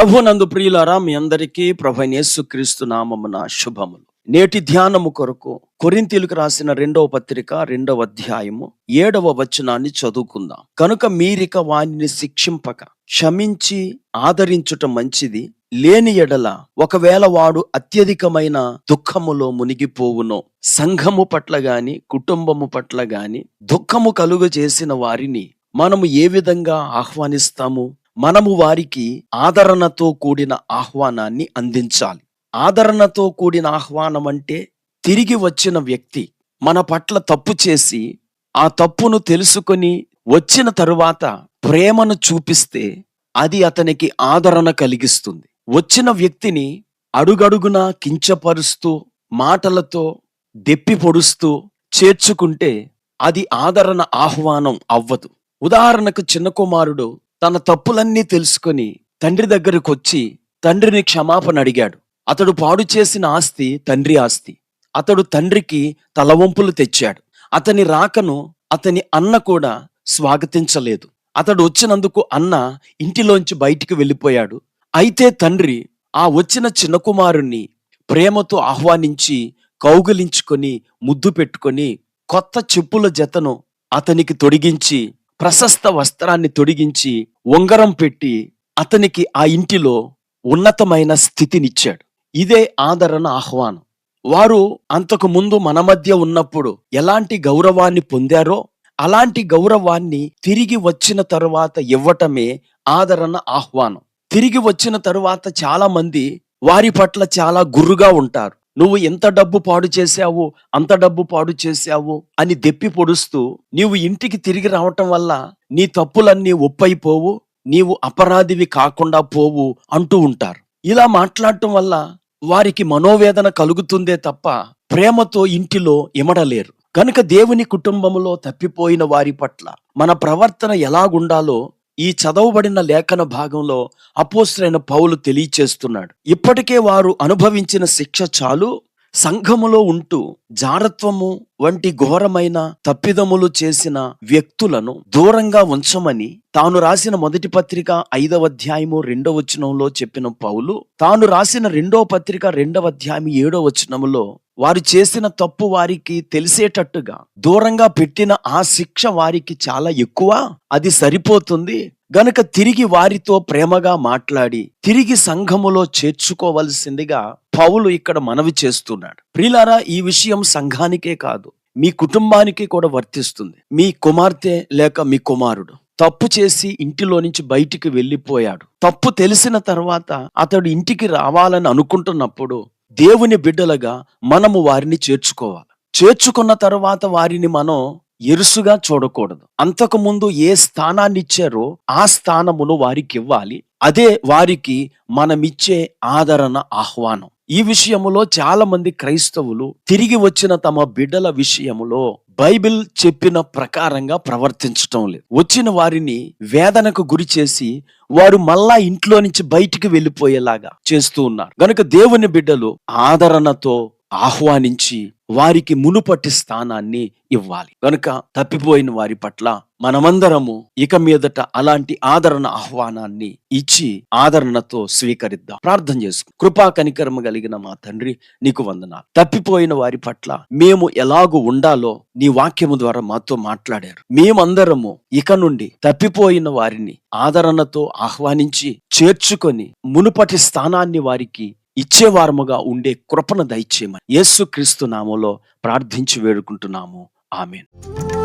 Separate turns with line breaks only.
ప్రభునందు ప్రియులారా మీ అందరికీ ప్రభు యేసుక్రీస్తు నామమున శుభములు. నేటి ధ్యానము కొరకు కొరింతీలకు రాసిన రెండవ పత్రిక రెండవ అధ్యాయము ఏడవ వచనాన్ని చదువుకుందాం. కనుక మీరిక వానిని శిక్షింపక క్షమించి ఆదరించుట మంచిది. లేని ఎడల ఒకవేళ వాడు అత్యధికమైన దుఃఖములో మునిగిపోవునో సంఘము పట్ల గాని కుటుంబము పట్ల గాని దుఃఖము కలుగ చేసిన వారిని మనము ఏ విధంగా ఆహ్వానిస్తాము? మనము వారికి ఆదరణతో కూడిన ఆహ్వానాన్ని అందించాలి. ఆదరణతో కూడిన ఆహ్వానం అంటే తిరిగి వచ్చిన వ్యక్తి మన పట్ల తప్పు చేసి ఆ తప్పును తెలుసుకొని వచ్చిన తరువాత ప్రేమను చూపిస్తే అది అతనికి ఆదరణ కలిగిస్తుంది. వచ్చిన వ్యక్తిని అడుగడుగున కించపరుస్తూ మాటలతో దెప్పి పొడుస్తూ చేర్చుకుంటే అది ఆదరణ ఆహ్వానం అవ్వదు. ఉదాహరణకు చిన్న కుమారుడు తన తప్పులన్నీ తెలుసుకొని తండ్రి దగ్గరకు వచ్చి తండ్రిని క్షమాపణ అడిగాడు. అతడు పాడు చేసిన ఆస్తి తండ్రి ఆస్తి. అతడు తండ్రికి తలవంపులు తెచ్చాడు. అతని రాకను అతని అన్న కూడా స్వాగతించలేదు. అతడు వచ్చినందుకు అన్న ఇంటిలోంచి బయటికి వెళ్ళిపోయాడు. అయితే తండ్రి ఆ వచ్చిన చిన్న కుమారుణ్ణి ప్రేమతో ఆహ్వానించి కౌగిలించుకొని ముద్దు పెట్టుకొని కొత్త చెప్పుల జతను అతనికి తొడిగించి ప్రశస్త వస్త్రాన్ని తొడిగించి ఉంగరం పెట్టి అతనికి ఆ ఇంటిలో ఉన్నతమైన స్థితినిచ్చాడు. ఇదే ఆదరణ ఆహ్వానం. వారు అంతకు ముందు మన మధ్య ఉన్నప్పుడు ఎలాంటి గౌరవాన్ని పొందారో అలాంటి గౌరవాన్ని తిరిగి వచ్చిన తరువాత ఇవ్వటమే ఆదరణ ఆహ్వానం. తిరిగి వచ్చిన తరువాత చాలా మంది వారి పట్ల చాలా గుర్రుగా ఉంటారు. నువ్వు ఎంత డబ్బు పాడు చేశావు అంత డబ్బు పాడు చేశావు అని దెప్పి పొడుస్తూ నీవు ఇంటికి తిరిగి రావటం వల్ల నీ తప్పులన్నీ ఒప్పైపోవు నీవు అపరాధివి కాకుండా పోవు అంటూ ఉంటారు. ఇలా మాట్లాడటం వల్ల వారికి మనోవేదన కలుగుతుందే తప్ప ప్రేమతో ఇంటిలో ఇమడలేరు. కనుక దేవుని కుటుంబంలో తప్పిపోయిన వారి పట్ల మన ప్రవర్తన ఎలాగుండాలో ఈ చదవబడిన లేఖన భాగంలో అపోస్తులైన పౌలు తెలియచేస్తున్నాడు. ఇప్పటికే వారు అనుభవించిన శిక్ష చాలు సంఘములో ఉంటూ జారత్వము వంటి ఘోరమైన తప్పిదములు చేసిన వ్యక్తులను దూరంగా ఉంచమని తాను రాసిన మొదటి పత్రిక ఐదవ అధ్యాయము రెండవ వచనంలో చెప్పిన పౌలు తాను రాసిన రెండవ పత్రిక రెండవ అధ్యాయం ఏడవ వచనములో వారు చేసిన తప్పు వారికి తెలిసేటట్టుగా దూరంగా పెట్టిన ఆ శిక్ష వారికి చాలా ఎక్కువ. అది సరిపోతుంది. గనుక తిరిగి వారితో ప్రేమగా మాట్లాడి తిరిగి సంఘములో చేర్చుకోవలసిందిగా పౌలు ఇక్కడ మనవి చేస్తున్నాడు. ప్రిలారా ఈ విషయం సంఘానికే కాదు మీ కుటుంబానికి కూడా వర్తిస్తుంది. మీ కుమార్తె లేక మీ కుమారుడు తప్పు చేసి ఇంటిలో నుంచి బయటికి వెళ్ళిపోయాడు. తప్పు తెలిసిన తర్వాత అతడు ఇంటికి రావాలని అనుకుంటున్నప్పుడు దేవుని బిడ్డలుగా మనము వారిని చేర్చుకోవాలి. చేర్చుకున్న తర్వాత వారిని మనం ఎరుసుగా చూడకూడదు. అంతకు ముందు ఏ స్థానాన్ని ఇచ్చారో ఆ స్థానమును వారికి ఇవ్వాలి. అదే వారికి మనమిచ్చే ఆదరణ ఆహ్వానం. ఈ విషయములో చాలా మంది క్రైస్తవులు తిరిగి వచ్చిన తమ బిడ్డల విషయములో బైబిల్ చెప్పిన ప్రకారంగా ప్రవర్తించటం లేదు. వచ్చిన వారిని వేదనకు గురి చేసి వారు మళ్ళా ఇంట్లో నుంచి బయటికి వెళ్ళిపోయేలాగా చేస్తూ ఉన్నారు. గనుక దేవుని బిడ్డలు ఆదరణతో ఆహ్వానించి వారికి మునుపటి స్థానాన్ని ఇవ్వాలి. కనుక తప్పిపోయిన వారి పట్ల మనమందరము ఇక మీదట అలాంటి ఆదరణ ఆహ్వానాన్ని ఇచ్చి ఆదరణతో స్వీకరిద్దాం. ప్రార్థన చేసుకు కృపా కనికరమ కలిగిన మా తండ్రి నీకు వందనాలు. తప్పిపోయిన వారి పట్ల మేము ఎలాగూ ఉండాలో నీ వాక్యము ద్వారా మాతో మాట్లాడారు. మేమందరము ఇక నుండి తప్పిపోయిన వారిని ఆదరణతో ఆహ్వానించి చేర్చుకొని మునుపటి స్థానాన్ని వారికి ఇచ్చేవారముగా ఉండే కృపను దయచేయమని యేసు క్రీస్తు ప్రార్థించి వేడుకుంటున్నాము. ఆమెను.